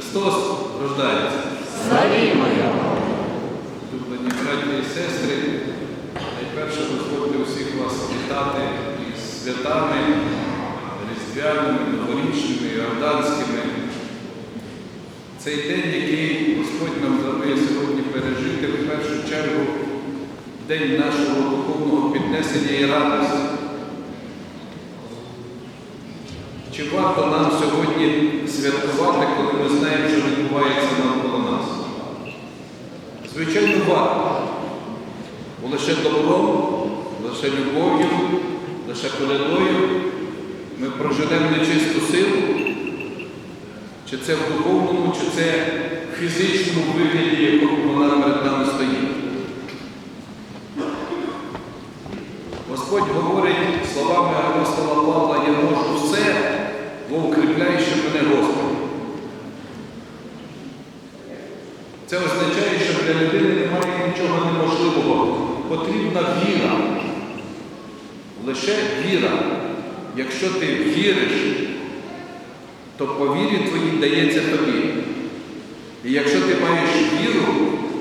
Христос рождається. Славімо Його! Люблені браті і сестри, найперше дозвольте усіх вас вітати із святами, різдвяними, новорічними, іорданськими. Цей день, який Господь нам дарує сьогодні пережити, в першу чергу день нашого духовного піднесення і радості. Чи варто нам сьогодні святкувати, коли ми знаємо, що відбувається навколо нас? Звичайно, варто. Бо лише добром, лише любов'ю, лише колядою ми проживемо нечисту силу, чи це в духовному, чи це в фізичному вигляді, якому вона перед нами стоїть. Господь говорить словами апостола Павла, я можу бо укріпляй, що мене Господь. Це означає, що для людини немає нічого неможливого. Потрібна віра. Лише віра. Якщо ти віриш, то по вірі твоїй дається тобі. І якщо ти маєш віру,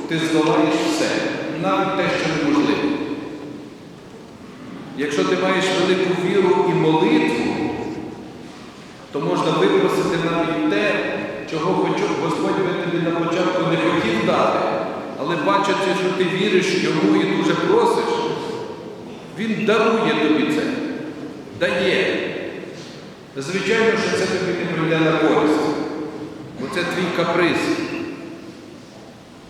ти здолаєш все, навіть те, що неможливо. Якщо ти маєш велику віру і молитву, то можна випросити навіть те, чого Господь би тобі на початку не хотів дати, але бачачи, що ти віриш йому і дуже просиш, Він дарує тобі це, дає. Звичайно, що це тобі не прийде на користь, бо це твій каприз.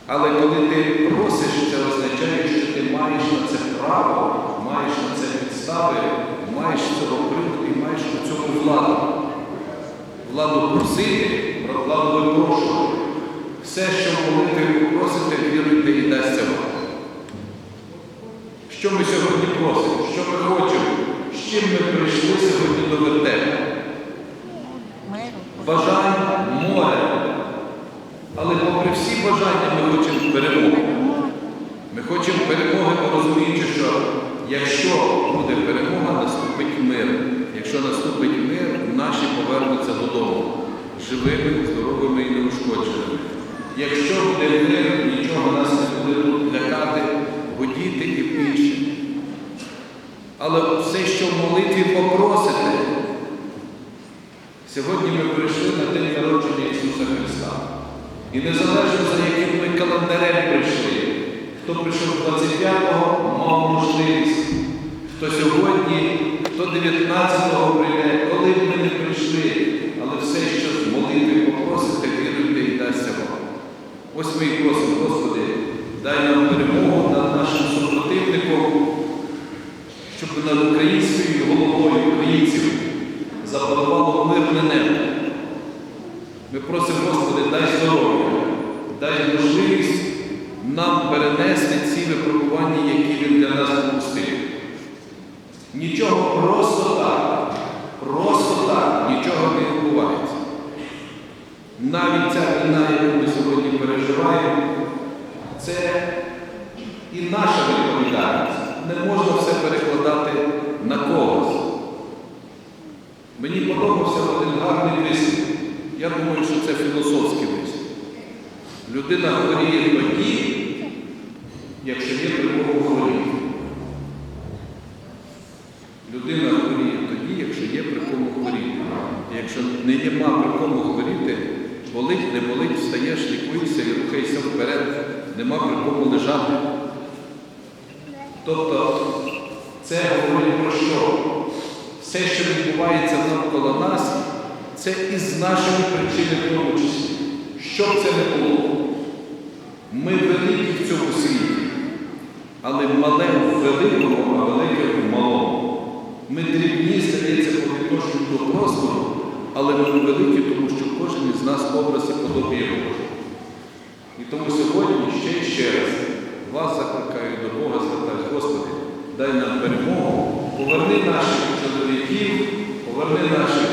Але коли ти просиш, це означає, що ти маєш на це право, маєш на це підстави, маєш цього приводу і маєш на цьому владу. Владу просити, про владу випрошувати. Все, що ви просите, віруйте і дасться вам. Що ми сьогодні просимо? Що ми хочемо? З чим ми прийшли сьогодні до вертепу? Бажань море. Але попри всі бажання ми хочемо перемоги. Ми хочемо перемоги, розуміючи, що якщо буде перемога, наступить мир. Якщо наступить мир, наші повернуться додому живими, здоровими і неушкодженими. Якщо буде мир, нічого нас не буде лякати, водіти і інше. Але все, що в молитві попросите, сьогодні ми прийшли на день народження Ісуса Христа. І незалежно за яким ми календарем прийшли, хто прийшов 25-го, мав можливість, хто сьогодні, хто 19-го прийде, коли б ми не прийшли, але все, що з молитви попросите, віруйте і дасться вам. Ось ми і просимо, Господи, дай нам перемогу над нашим супротивником, щоб над українською головою українців запанувало мирне небо. Ми просимо, Господи, дай здоров'я, дай можливість нам перенести ці випробування, які Він для нас допустив. Нічого просто так, просто так, нічого не відбувається. Навіть ця війна, яку ми сьогодні переживаємо, це і наша відповідальність. Не можна все перекладати на когось. Мені подобався один гарний вислів. Я думаю, що це філософський вислів. Людина хворіє тоді, якщо є при кому хворіти. Людина хворіє тоді, якщо є при кому хворіти. І якщо не є ма при кому хворіти, болить, не болить, встаєш, лікуйся і рухайся вперед, нема при кому лежати. Тобто це говорить про що? Все, що відбувається навколо нас, це із нашої причини в тому числі. Що б це не було? Ми великі в цьому світі, але мале в великому, а велике в малому. Ми дрібні, здається, по відношенню до простору, але ми великі, кожен із нас образ і подобає Божий. І тому сьогодні ще і ще раз вас закликаю до Бога, звертаюсь, Господи, дай нам перемогу, поверни наших чоловіків, поверни наших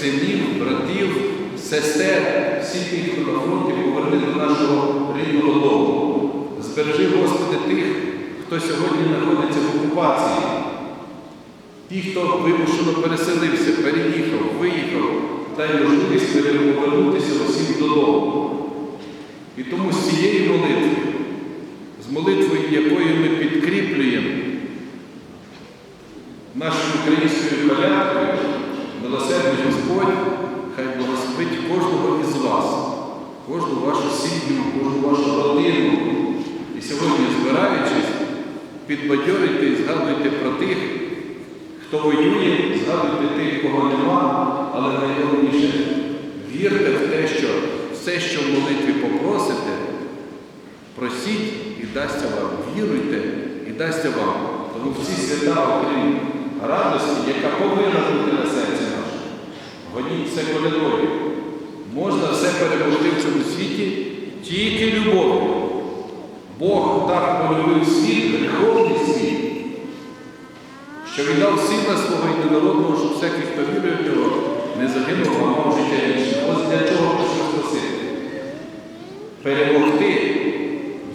синів, братів, сестер, всіх тих, хто на фронті, поверни до нашого рідного дому. Збережи, Господи, тих, хто сьогодні знаходиться в окупації. Ті, хто вимушено переселився, переїхав, виїхав, дай можливість повернутися усім додому. І тому з цією молитвою, з молитвою, якою ми підкріплюємо нашою українською колядкою, милосердний Господь, хай благословить кожного із вас, кожну вашу сім'ю, кожну вашу родину. І сьогодні, збираючись, підбадьорюйте і згадуйте про тих, хто воює, згадуйте тих, кого нема, але найголовніше вірте в те, що все, що в молитві попросите, просіть і дасться вам. Віруйте і дасться вам. Тому в ці свята, окрім радості, яка повинна бути на серці нашому, гоніть все колядою. Можна все перемогти в цьому світі тільки любов'ю. Бог так полюбив світ, гріховний світ, що віддав сина свого єдинородного, щоб всякий, хто вірує в нього, не загинув, а мав життя вічне. Ось для чого прийшов спасити. Перемогти,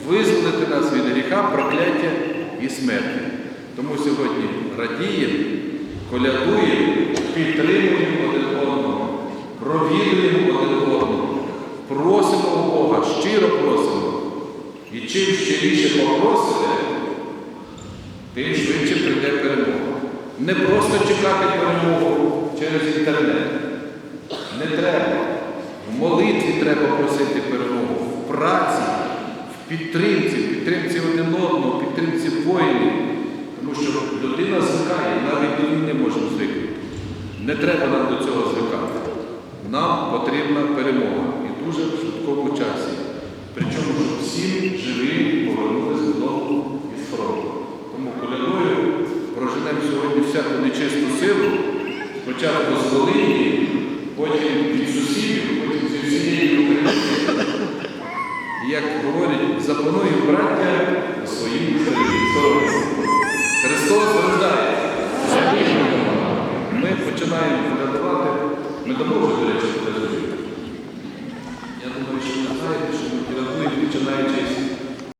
визволити нас від гріха, прокляття і смерті. Тому сьогодні радіємо, колядуємо, підтримуємо один одного, провідуємо один одного, просимо у Бога, щиро просимо. І чим щиріше попросите, тим швидше прийде перемога. Не просто чекати перемогу через інтернет. Не треба. В молитві треба просити перемогу, праці, в підтримці, в підтримці один одного, в підтримці воїнів. Тому що людина звикає, навіть до війни можемо звикнути. Не треба нам до цього звикати. Нам потрібна перемога і дуже в швидкому часі. Причому, щоб всі живі повернулися додому із фронту. Тому колядою проженемо сьогодні всяку нечисту силу, спочатку з Волині, потім від сусідів, потім зі всієї України. Як говорять, запанує браття своїм совісті.